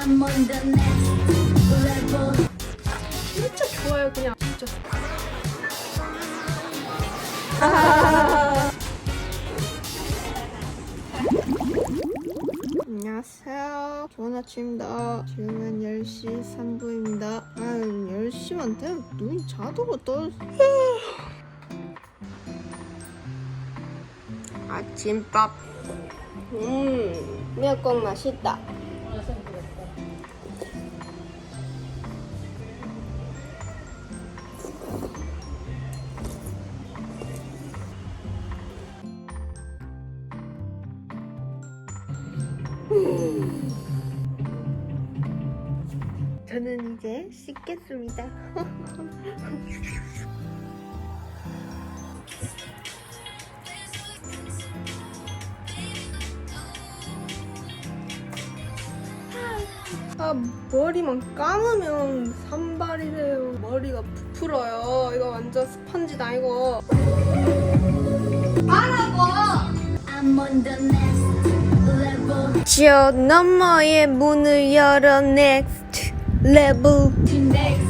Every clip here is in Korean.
I'm on the next level. 진짜 좋아요 그냥. 진짜. 안녕하세요. 좋은 아침입니다. 지금은 10시 3분입니다. 아유 10시만 되면 눈이 자도록 떠 아침밥. 음 미역국 맛있다 저는 이제 씻겠습니다. 아 머리만 감으면 산발이래요. 머리가 부풀어요. 이거 완전 스펀지다 이거. I'm on the. 저 너머의 문을 열어 next level. Next.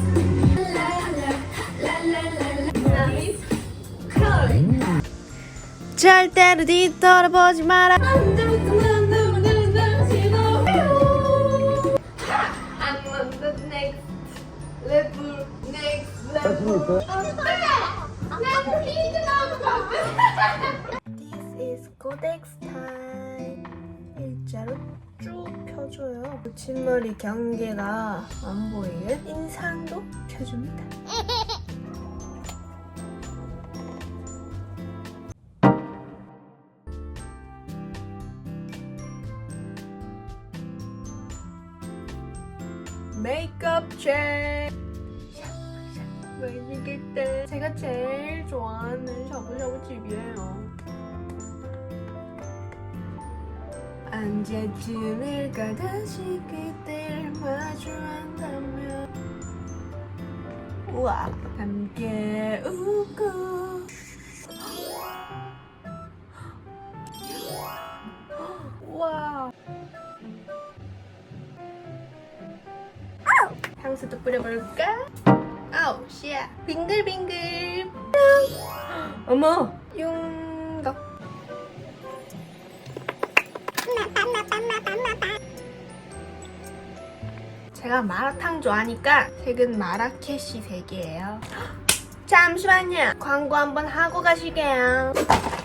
절대로 뒤돌아보지 마라. Level. 펴줘요. 붙임머리 경계가 안 보이게 인상도 펴줍니다. 메이크업 책. 외식일 때 제가 제일 좋아하는 샤브샤브 집이에요. 언제쯤일까 다시 그댈 마주한다면. 우와. 함께 웃고. 우와. 향수도 뿌려볼까? 아우 씨야. 빙글빙글. 어머. 윤 제가 마라탕 좋아하니까 색은 마라케시 색이에요. 잠시만요. 광고 한번 하고 가실게요.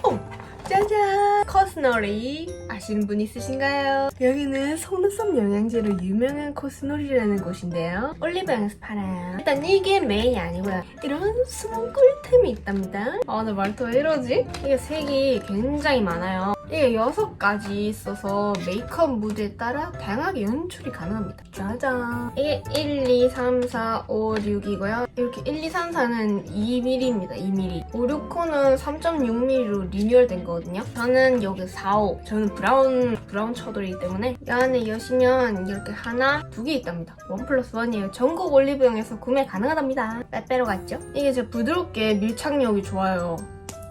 어, 짜잔! 코스놀이. 아시는 분 있으신가요? 여기는 속눈썹 영양제로 유명한 코스놀이라는 곳인데요. 올리브영에서 팔아요 일단 이게 메인이 아니고요. 이런 숨은 꿀템이 있답니다. 아 나 말투 왜 이러지? 이게 색이 굉장히 많아요 이게 여섯 가지 있어서 메이크업 무드에 따라 다양하게 연출이 가능합니다. 짜잔. 이게 1, 2, 3, 4, 5, 6이고요. 이렇게 1, 2, 3, 4는 2mm입니다 2mm 5, 6호는 3.6mm로 리뉴얼 된 거거든요. 저는 여기 4, 5 저는 브라운 브라운 처돌이기 때문에 이 안에 여시면 이렇게 하나 두 개 있답니다. 원 플러스 원이에요. 전국 올리브영에서 구매 가능하답니다. 빼빼로 같죠? 이게 진짜 부드럽게 밀착력이 좋아요.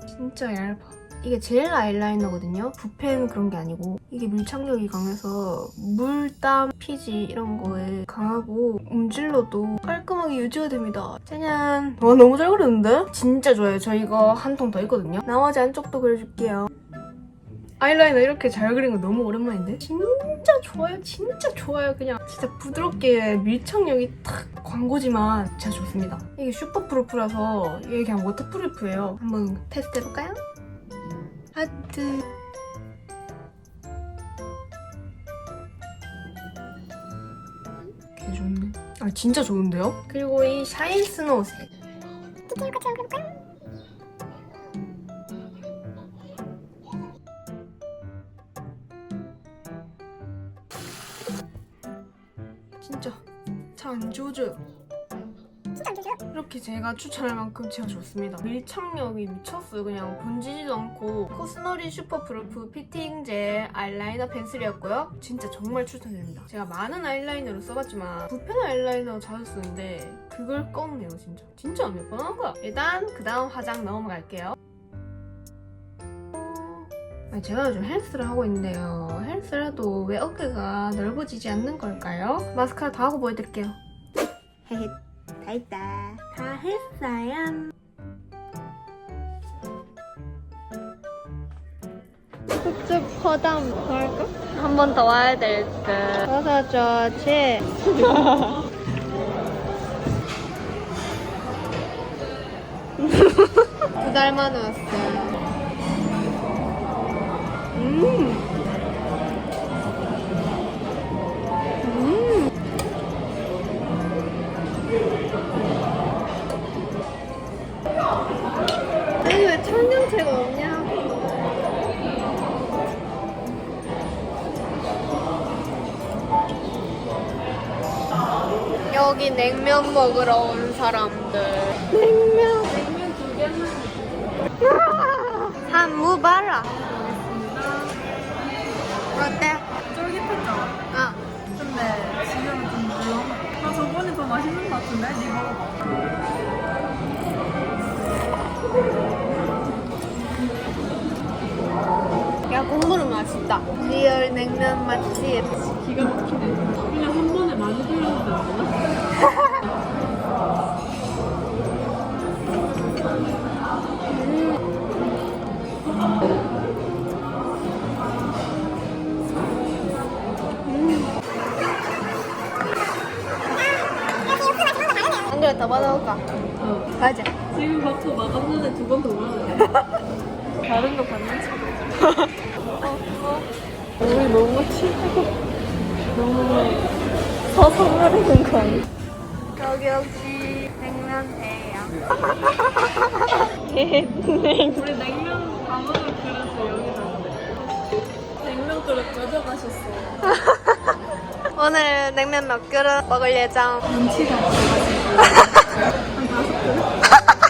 진짜 얇아 이게 젤 아이라이너거든요. 붓펜 그런 게 아니고 이게 밀착력이 강해서 물땀, 피지 이런 거에 강하고 움질러도 깔끔하게 유지가 됩니다. 짜잔! 와 너무 잘 그렸는데? 진짜 좋아요. 저 이거 한 통 더 있거든요. 나머지 한쪽도 그려줄게요. 아이라이너 이렇게 잘 그린 거 너무 오랜만인데? 진짜 좋아요. 진짜 좋아요. 그냥 진짜 부드럽게 밀착력이 탁 광고지만 진짜 좋습니다. 이게 슈퍼프루프라서 이게 그냥 워터프루프예요. 한번 테스트 해볼까요? 하트. 개 좋네. 아 진짜 좋은데요? 그리고 이 샤인 스노우 색. 진짜 잘안 지워져요 이렇게 제가 추천할 만큼 제가 좋습니다. 밀착력이 미쳤어요. 그냥 번지지도 않고 코스너리 슈퍼프루프 피팅 젤 아이라이너 펜슬이었고요. 진짜 정말 추천드립니다. 제가 많은 아이라이너를 써봤지만 붓펜 아이라이너 자주 쓰는데 그걸 꺾네요 진짜. 진짜 몇 번 한 거야. 일단 그 다음 화장 넘어갈게요. 아니, 제가 요즘 헬스를 하고 있는데요. 헬스 쓰려도 왜 어깨가 넓어지지 않는 걸까요? 마스카라 다 하고 보여드릴게요. 헤헤, 다 했다. 다 했어요. 쭉쭉 퍼담 더 할까? 한 번 더 와야 될 듯. 어서 좋지. 두 달 만에 왔어요. 음. 음. 청경채가 없냐고. 여기 냉면 먹으러 온 사람들. 냉면. 냉면 두 개만. 한무 봐라. 어때? 쫄깃했죠? 아, 근데 지금은 좀 물렁. 나 저번에 더 맛있는 것 같은데? 니 먹어봐. 국물은 맛있다. 리얼 냉면 맛집. 기가 막히네. 그냥 한 번에 많이 돌렸는데 되나? 더 받아올까? 어. 가자. 지금 밥도 막았는데 두번더 돼. 다른 거 봤는지. 우리 너무 치고 너무 서성하는 거 아니야? 여기 혹시 냉면이에요? 우리 냉면 다 먹을 그릇을 여기다 냉면 그릇 가져가셨어요. 오늘 냉면 몇 그릇 먹을 예정? 눈치가 없어가지고 한 다섯 그릇?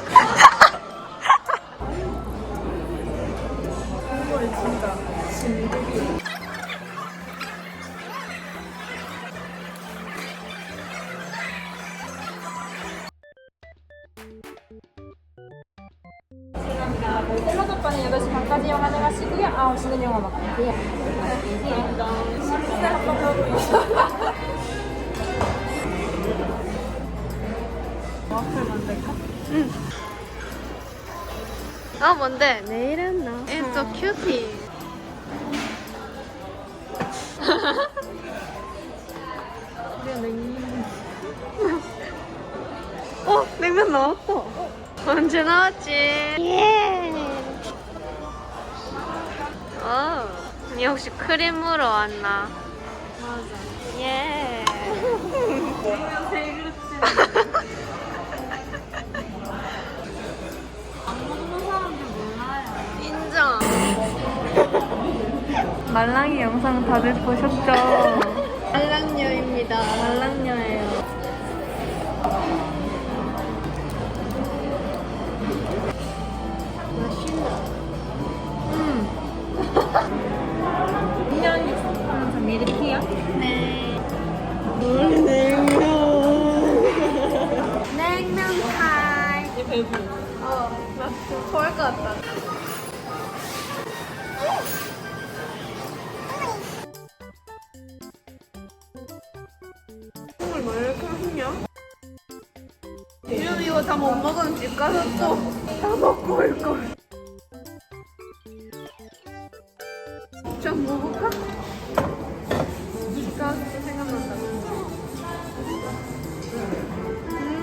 10시까지 영화 나가시고요. 아, 9시는 영화 먹고요. 와플 만들까? 응. 아 뭔데? 내일은 나. It's a cutie. 냉면. 어 냉면 나왔어. 언제 나왔지? 예. 어. 니 혹시 크림으로 왔나? 맞아. 예. 냉면 세 그릇째. 안 먹는 사람들 몰라요. 인정. 말랑이 영상 다들 보셨죠? 알랑녀입니다. 말랑녀예요. 인형이 하면서 미리티야? 네. 냉면. 냉면. 얘 배부. 어, 나좀 토할 것 같다. 좀 먹을까? 또 생각난다.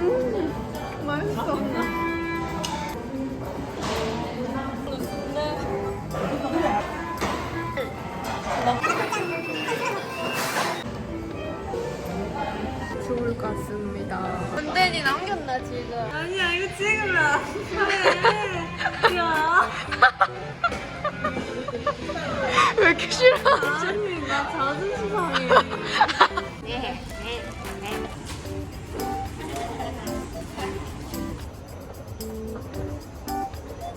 음, 맛있어. 좋을 것 같습니다. 근데 니 남겼나 지금? 아니야 이거 그래. 야. 왜 이렇게 싫어? 아니 나 자존심 상해.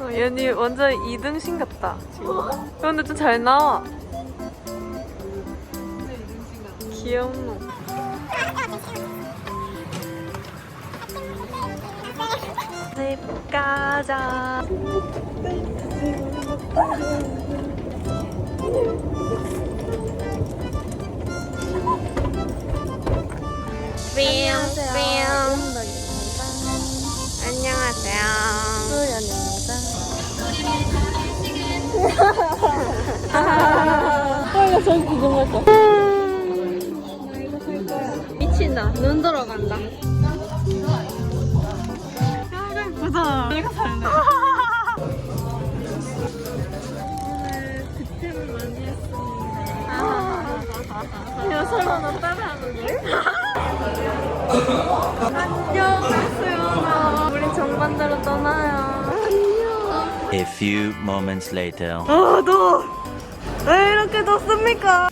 어, 얘니 완전 2등신 같다 지금. 근데 좀 잘 나와. 귀엽노. 집 가자. 안녕하세요. 안녕하세요. 아, 미친다. 눈 들어간다. 무서워. 이거 살래. A few moments later. 아, 너! 왜 이렇게 덥습니까?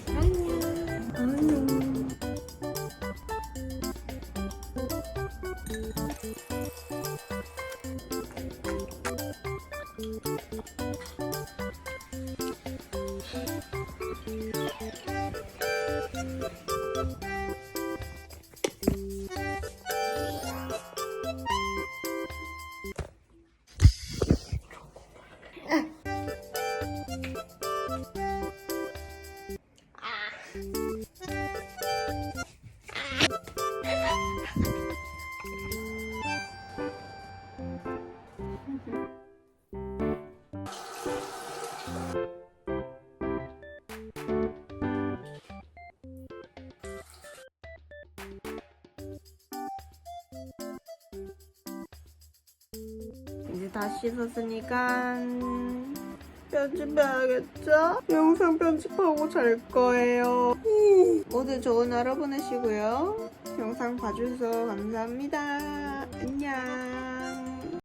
다 씻었으니까 편집해야겠죠? 영상 편집하고 잘 거예요. 모두 좋은 하루 보내시고요. 영상 봐주셔서 감사합니다. 안녕.